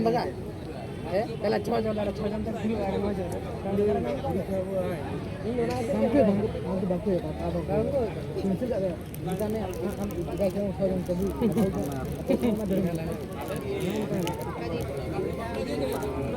बघा त्याला छो जो लड़ा छो जन तक फिर आ रहा है बाकी बाकी बाकी है अब कारण को सिंसिल का kita ने हम kita क्यों छो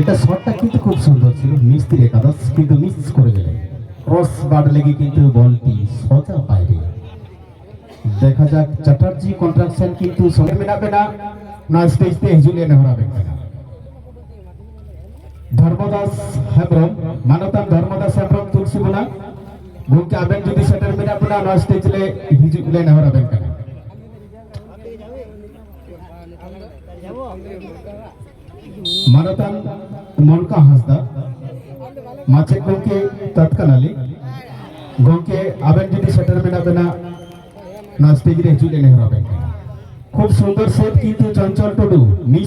এটা শটটা কিন্তু খুব সুন্দর ছিল মিস্ত্রি একাদশ, কিন্তু মিস করে গেলেন ক্রস বার লেগে কিন্তু বলটি সোজা বাইরে। দেখা যাক, চ্যাটার্জি কন্ট্রাকশন কিন্তু সঙ্গে মেলাবে না। না স্টেজতে হিজুলিয়ে নেহরাবে ধর্মদাস হেব্রম, মানতাম ধর্মদাস হেব্রম, তুলসী বোনা গুমকে আবেন যদি সেটার মেলাবে না না স্টেজলে হিজুলিয়ে নেহরাবেন কেন मनता मोनका हंसदा मचे गोके तत्कनली गोके अवेंटिटी सेंटर में नदना नास्ते गिरे हजुले नेहरा बैंक खूब सुंदर सेठ की तो चंचल टोडू नी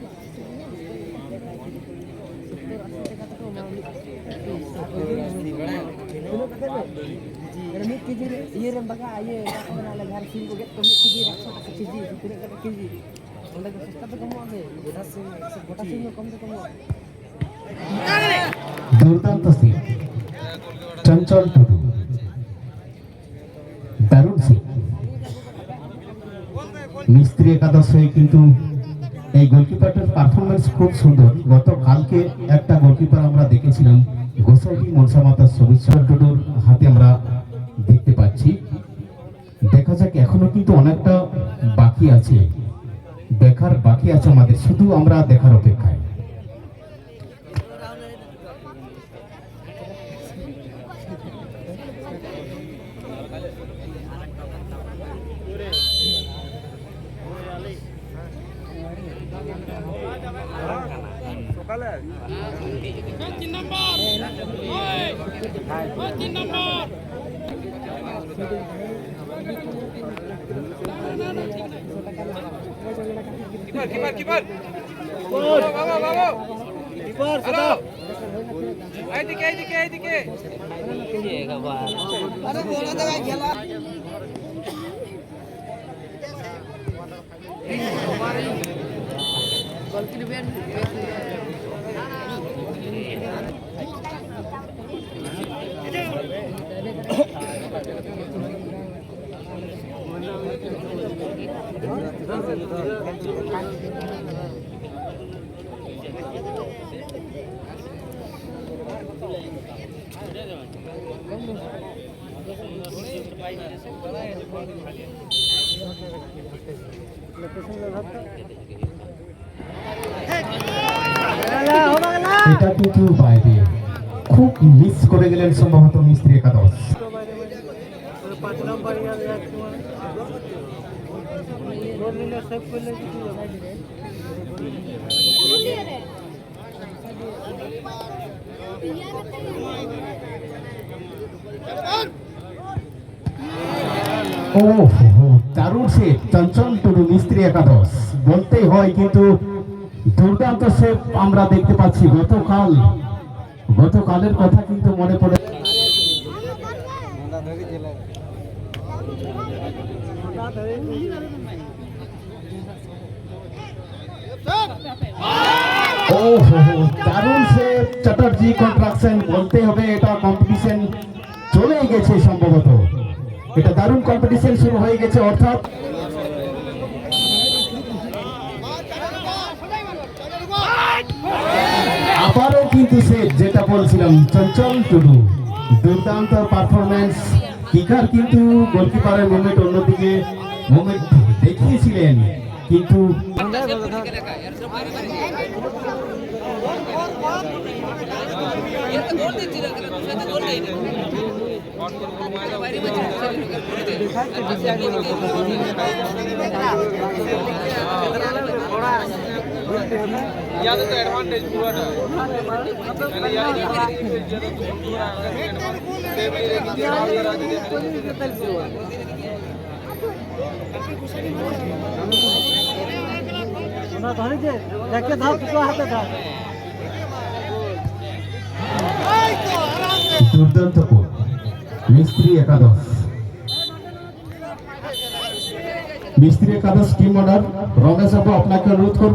ᱢᱤᱫ ᱠᱮᱡᱤ ᱨᱮ ᱤᱭᱟᱹ ᱨᱮᱢ ᱵᱟᱜᱟᱜᱼᱟ ᱤᱭᱟᱹ ᱚᱱᱟ ᱡᱟᱦᱟᱸ ᱥᱤᱢ ᱠᱚ ᱜᱮᱫ ᱠᱚ ᱢᱤᱫ ᱠᱮᱡᱤ ᱨᱮ ᱮᱠᱥᱚ ᱴᱟᱠᱟ ᱠᱮᱡᱤ ᱛᱤᱱᱟᱹᱜ ᱴᱟᱠᱟ ᱠᱮᱡᱤ ᱚᱸᱰᱮ ᱫᱚ ᱥᱚᱥᱛᱟ ᱫᱚ ᱠᱚᱢᱚᱜᱼᱟ ᱜᱮ ᱜᱚᱴᱟ ᱥᱤᱢ ᱜᱚᱴᱟ ᱥᱤᱢ ᱫᱚ ᱠᱚᱢ ᱫᱚ ᱠᱚᱢᱚᱜᱼᱟ দুর্দান্ত সিং চঞ্চল টুডু দারুণ সিং মিস্ত্রি একাদশ হয়ে কিন্তু এই গোলকিপারটার পারফরমেন্স খুব সুন্দর। গত কালকে একটা গোলকিপার আমরা দেখেছিলাম, গোসাইটি মনসা মাতার সবিশ্বর টুডুর হাতে আমরা দেখতে পাচ্ছি। দেখা যাক, এখনও কিন্তু অনেকটা বাকি আছে। দেখার বাকি আছে আমাদের, শুধু আমরা দেখার অপেক্ষায়। সকালে কিপার কিপার কিপার বাবা বাবা কিপার হ্যালো এইদিকে এইদিকে এইদিকে আরে বলো ভাই খেলা এটা কিন্তু বাইরে খুব মিস করে গেলেন সম্ভবত মিস্ত্রি একাদশ। সেট চঞ্চল মিস্ত্রি একাদশ। বলতেই হয় কিন্তু দুর্দান্ত সেট আমরা দেখতে পাচ্ছি গতকাল। গতকালের কথা কিন্তু মনে পড়ে দারুণ সেট চ্যাটার্জি কন্ট্রাকশন হবে, এটা কম্পিটিশন চলে গেছে সম্ভবত। এটা দারুণ কম্পিটিশন শুরু হয়ে গেছে, অর্থাৎ আবারও কিন্তু সে যেটা বলছিলাম, চঞ্চল টুডু। দুর্দান্ত পারফরমেন্স কিকার কিন্তু গোলকিপারের মুভমেন্ট অন্যদিকে মুভমেন্ট দেখিয়েছিলেন, কিন্তু ইয়াদের তো অ্যাডভান্টেজ পুরোটা। মানে ইয়াদের ইয়াদের তো পুরোটা সেভি দেখে দাও দুটো হাতে দাও দুর্দান্ত গোল মিস্ত্রি একাদশ। মিস্ত্রি একাদশ টিম অর্ডার রমেশ বাবু আপনাকে অনুরোধ করব।